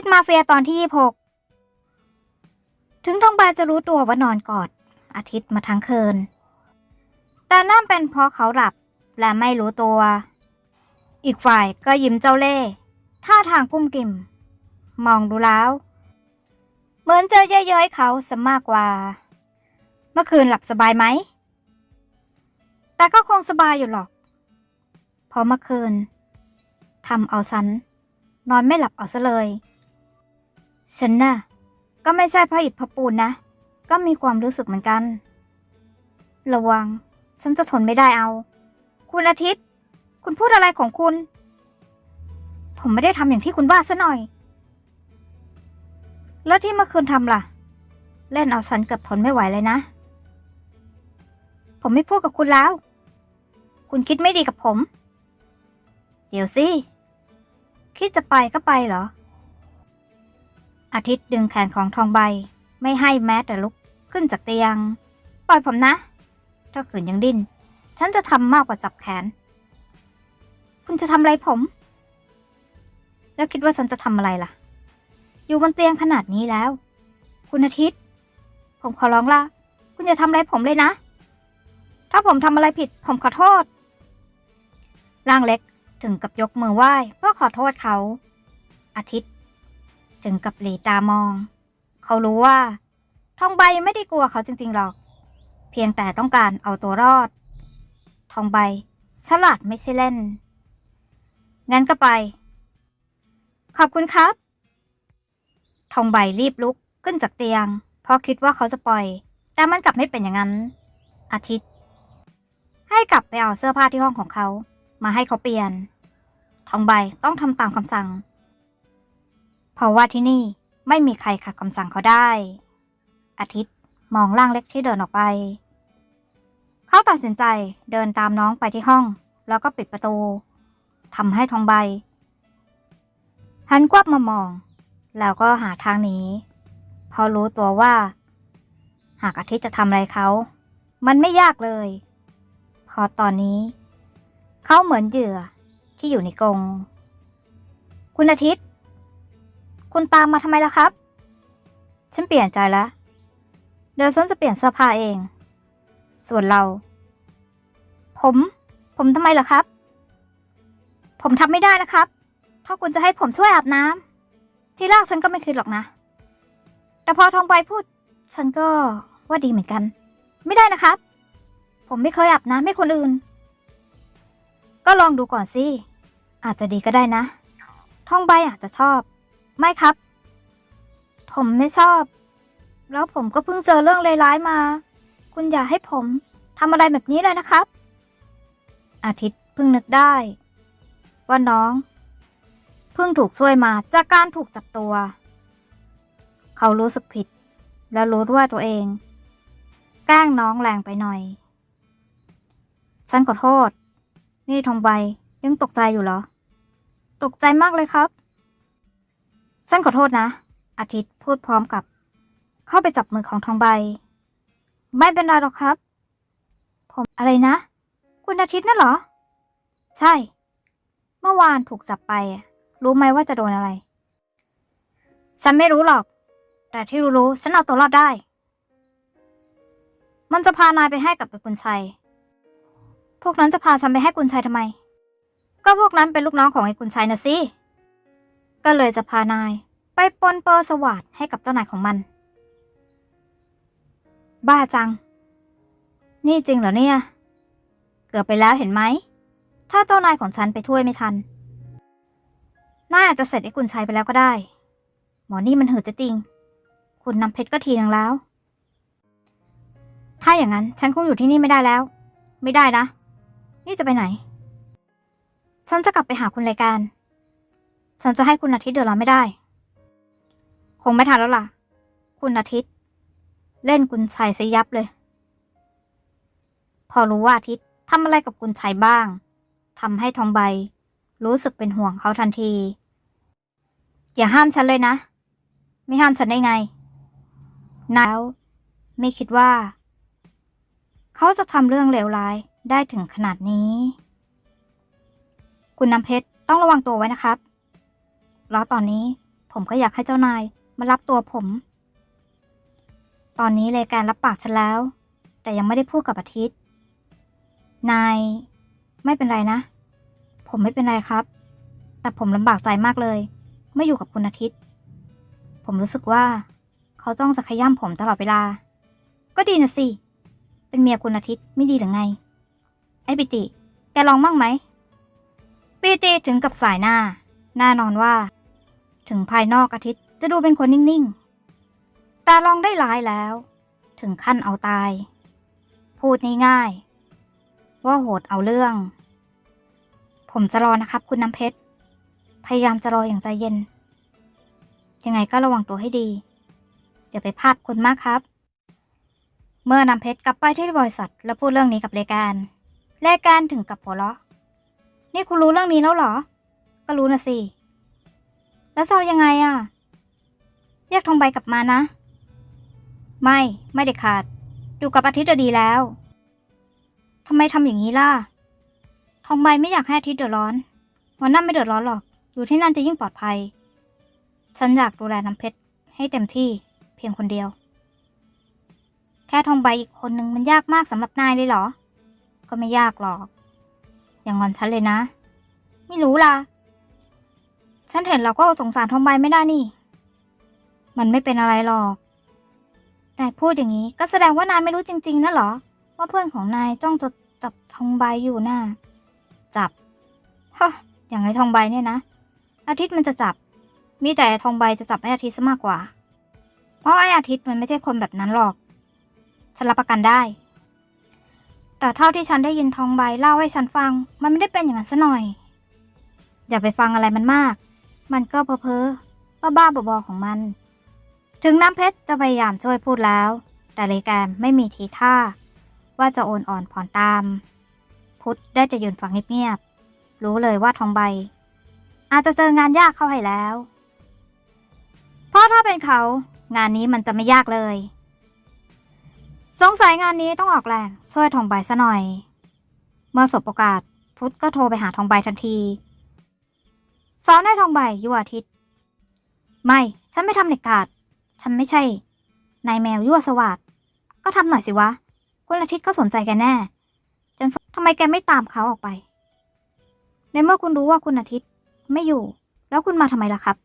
ชรมาเฟียตอนที่ยี่หกถึงทองใบจะรู้ตัวว่านอนกอด อาทิตย์มาทั้งคืน แต่นั่นเป็นเพราะเขาหลับและไม่รู้ตัว อีกฝ่ายก็ยิ้มเจ้าเล่ห์ท่าทางกุ้มกิ่ม มองดูแล้ว เหมือนจะเย้ยๆเขาซะมากกว่า เมื่อคืนหลับสบายไหม แต่ก็คงสบายอยู่หรอก เพราะเมื่อคืนทำเอาฉัน นอนไม่หลับเอาซะเลย ฉันน่ะ ก็ไม่ใช่พระอิฐพระปูนนะ ก็มีความรู้สึกเหมือนกัน ระวัง ฉันจะทนไม่ได้เอา คุณอาทิตย์ คุณพูดอะไรของคุณ ผมไม่ได้ทำอย่างที่คุณว่าซะหน่อย แล้วที่เมื่อคืนทำล่ะ เล่นเอาฉันเกือบทนไม่ไหวเลยนะ ผมไม่พูดกับคุณแล้ว คุณคิดไม่ดีกับผม เดี๋ยวสิ คิดจะไปก็ไปเหรอ อาทิตย์ดึงแขนของทองใบ ไม่ให้แม้แต่ลุกขึ้นจากเตียง ปล่อยผมนะ ถ้าขืนยังดิ้น ฉันจะทำมากกว่าจับแขน คุณจะทำอะไรผม แล้วคิดว่าฉันจะทำอะไรล่ะ อยู่บนเตียงขนาดนี้แล้ว คุณอาทิตย์ ผมขอร้องละคุณอย่าทำอะไรผมเลยนะ ถ้าผมทำอะไรผิด ผมขอโทษ ร่างเล็กถึงกับยกมือไหว้เพื่อขอโทษเขา อาทิตย์ ถึงกับหลีตามอง เขารู้ว่า ทองใบไม่ได้กลัวเขาจริงๆหรอก เพียงแต่ต้องการเอาตัวรอด ทองใบ ฉลาดไม่ใช่เล่น งั้นก็ไป ขอบคุณครับ ทองใบรีบลุกขึ้นจากเตียง เพราะคิดว่าเขาจะปล่อย แต่มันกลับไม่เป็นอย่างนั้น อาทิตย์ ให้กลับไปเอาเสื้อผ้าที่ห้องของเขา มาให้เขาเปลี่ยน ทองใบต้องทำตามคำสั่ง เพราะว่าที่นี่ไม่มีใครขัดคำสั่งเขาได้ อาทิตย์มองร่างเล็กที่เดินออกไป เขาตัดสินใจเดินตามน้องไปที่ห้อง แล้วก็ปิดประตูทำให้ทองใบ หันกวับมามอง แล้วก็หาทางหนีเพราะรู้ตัวว่า หากอาทิตย์จะทำอะไรเขา มันไม่ยากเลยพราะตอนนี้ เขาเหมือนเหยื่อที่อยู่ในกรงคุณอาทิตย์ คุณตามมาทำไมล่ะครับ ฉันเปลี่ยนใจแล้ว เดี๋ยวฉันจะเปลี่ยนเสื้อผ้าเอง ส่วนเรา ผม ผมทำไมล่ะครับ ผมทำไม่ได้นะครับ ถ้าคุณจะให้ผมช่วยอาบน้ำที่แรกฉันก็ไม่คิดหรอกนะ แต่พอทองใบพูด ฉันก็ว่าดีเหมือนกัน ไม่ได้นะครับ ผมไม่เคยอาบน้ำให้คนอื่น ก็ลองดูก่อนสิอาจจะดีก็ได้นะทองใบอาจจะชอบ ไม่ครับ ผมไม่ชอบ แล้วผมก็เพิ่งเจอเรื่องร้ายๆมา คุณอย่าให้ผมทำอะไรแบบนี้เลยนะครับ อาทิตย์เพิ่งนึกได้ ว่าน้อง เพิ่งถูกช่วยมาจากการถูกจับตัว เขารู้สึกผิด และรู้ว่าตัวเอง แกล้งน้องแรงไปหน่อย ฉันขอโทษ นี่ทองใบยังตกใจอยู่เหรอ ตกใจมากเลยครับ ฉันขอโทษนะ อาทิตย์พูดพร้อมกับ เข้าไปจับมือของทองใบ ไม่เป็นไรหรอกครับ ผมอะไรนะ คุณอาทิตย์น่ะเหรอ ใช่ เมื่อวานถูกจับไป รู้ไหมว่าจะโดนอะไร ฉันไม่รู้หรอก แต่ที่รู้ๆฉันเอาตัวรอดได้ มันจะพานายไปให้กับกุญชัย พวกนั้นจะพาฉันไปให้กุญชัยทำไม ก็พวกนั้นเป็นลูกน้องของไอ้กุญชัยนะสิก็เลยจะพานาย ไปปนเปอร์สวัสดให้กับเจ้านายของมัน บ้าจัง นี่จริงเหรอเนี่ย เกือบไปแล้วเห็นไหม ถ้าเจ้านายของฉันไปช่วยไม่ทัน น่าอาจจะเสร็จไอ้กุญชัยไปแล้วก็ได้ หมอนี่มันหืดจะจริง คุณนำเพชรก็ทีนึงแล้ว ถ้าอย่างนั้นฉันคงอยู่ที่นี่ไม่ได้แล้ว ไม่ได้นะ นี่จะไปไหน ฉันจะกลับไปหาคุณรายการ ฉันจะให้คุณอาทิตย์เดือดร้อนไม่ได้ งไม่ทันแล้วล่ะ คุณอาทิตย์ เล่นกุญชัยซะยับเลย พอรู้ว่าอาทิตย์ทำอะไรกับกุญชัยบ้างทำให้ทองใบ รู้สึกเป็นห่วงเขาทันที อย่าห้ามฉันเลยนะ ไม่ห้ามฉันได้ไงแล้วไม่คิดว่า เขาจะทำเรื่องเลวร้ายได้ถึงขนาดนี้ คุณน้ำเพชรต้องระวังตัวไว้นะครับ แล้วตอนนี้ผมก็อยากให้เจ้านาย มารับตัวผม ตอนนี้เลยการรับปากฉันแล้ว แต่ยังไม่ได้พูดกับอาทิตย์ นาย ไม่เป็นไรนะ ผมไม่เป็นไรครับ แต่ผมลำบากใจมากเลย ไม่อยู่กับคุณอาทิตย์ ผมรู้สึกว่า เขาจ้องจะขย้ำผมตลอดเวลา ก็ดีนะสิ เป็นเมียคุณอาทิตย์ไม่ดีหรือไง ไอ้ปิติ แกลองมั่งไหมปิติถึงกับสายหน้า แน่นอนว่า ถึงภายนอกอาทิตย์ จะดูเป็นคนนิ่งๆ แต่ลองได้หลายแล้ว ถึงขั้นเอาตาย พูดง่ายๆ ว่าโหดเอาเรื่อง ผมจะรอนะครับคุณน้ำเพชร พยายามจะรออย่างใจเย็น ยังไงก็ระวังตัวให้ดีอย่าไปพลาดคุณมากครับ เมื่อนำเพชรกลับไปที่บริษัทแล้วพูดเรื่องนี้กับเลแกนเลแกนถึงกับหัวเราะ นี่คุณรู้เรื่องนี้แล้วเหรอ ก็รู้นะสิ แล้วจะเอายังไงอะ่ะ เรียกทองใบกลับมานะ ไม่ไม่เด็ดขาดอยู่กับอาทิตย์จะดีแล้วทำไมทำอย่างนี้ล่ะทองใบไม่อยากให้อาทิตย์เดือดร้อน วันนั้นไม่เดือดร้อนหรอก อยู่ที่นั่นจะยิ่งปลอดภัย ฉันอยากดูแลน้ำเพชรให้เต็มที่เพียงคนเดียว แค่ทองใบอีกคนนึงมันยากมากสำหรับนายเลยเหรอ ก็ไม่ยากหรอก อย่างงอนฉันเลยนะ ไม่รู้ล่ะ ฉันเห็นเราก็สงสารทองใบไม่ได้นี่ มันไม่เป็นอะไรหรอก นายพูดอย่างนี้ก็แสดงว่านายไม่รู้จริง ๆนะเหรอ ว่าเพื่อนของนายจ้องจะจับทองใบอยู่น่ะ จับฮะอย่างไรทองใบเนี่ยนะ อาทิตย์มันจะจับ มีแต่ทองใบจะจับไอ้อาทิตย์ซะมากกว่า เพราะไอ้อาทิตย์มันไม่ใช่คนแบบนั้นหรอก ฉันรับประกันได้ แต่เท่าที่ฉันได้ยินทองใบเล่าให้ฉันฟัง มันไม่ได้เป็นอย่างนั้นซะหน่อย อย่าไปฟังอะไรมันมาก มันก็เพ้อเพ้อบ้าบ้าๆบอๆของมัน ถึงน้ำเพชรจะพยายามช่วยพูดแล้ว แต่เลแกนไม่มีทีท่า ว่าจะโอนอ่อนผ่อนตาม พุทธได้จะยืนฟังเงียบๆรู้เลยว่าทองใบ อาจจะเจองานยากเข้าให้แล้ว เพราะถ้าเป็นเขา งานนี้มันจะไม่ยากเลย สงสัยงานนี้ต้องออกแรงช่วยทองใบซะหน่อย เมื่อสบโอกาส พุทธก็โทรไปหาทองใบทันทีสอนให้ทองใบยั่วอาทิตย์ ไม่ ฉันไม่ทำเด็ดขาด ฉันไม่ใช่ นายแมวยั่วสวัสดก็ทำหน่อยสิวะ คุณอาทิตย์ก็สนใจแกแน่จนทำไมแกไม่ตามเขาออกไป ในเมื่อคุณรู้ว่าคุณอาทิตย์ไม่อยู่ แล้วคุณมาทำไมล่ะครับ